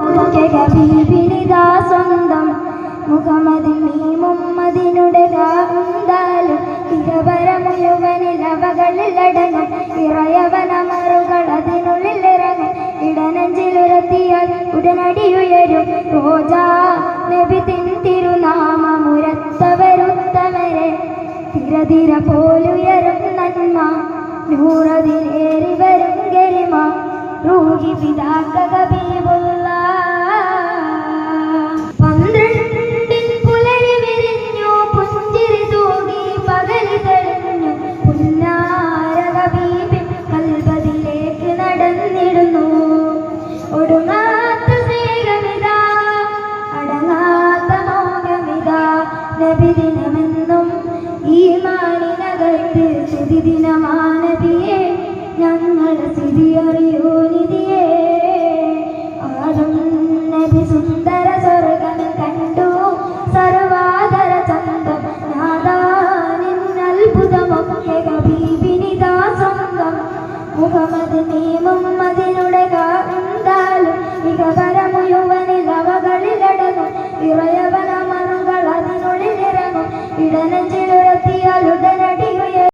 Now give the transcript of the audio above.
ഹബീബിനിതാ സ്വന്തം മുഹമ്മദിൻ മീമുമ്മദിനുടെ കാന്താലും ഇഹവര മുഴുവനിൽ അവകളിലടങ്ങും ഇറയവനമറുകൾ അതിനുള്ളിൽ ഇറങ്ങും. ഇടനെഞ്ചിലുരത്തിയാൽ ഉടനടിയുയരും റോജാ നബി തിൻ തിരുനാമമുരത്തവരുത്തവരെ. തിരതിര പോലുയരും നന്മ. നൂറതിലേറി വരും ഗരിമ. റൂഹി പിതാക്ക നബിദിനമെന്നും ഈ മാനിനകത്ത് ശുതിദിനമാനതിയെ ഞങ്ങളുടെ സ്ഥിതി അറിയൂ നിധിയെ. ആദം നബി സുന്ദര സ്വർഗം കണ്ടു സർവാദര ചന്തം നാദാനിന്നത്ഭുതമൊക്കെ ഹബീബിനിതാ സ്വന്തം. മുഹമ്മദ് നീമുമ്മദിനുടെ കാന്താലും ഇകവര മുഴുവനിൽ അവകളിലടങ്ങും. ഇറയവ ഇടനെഞ്ചിലുരത്തിയാലുട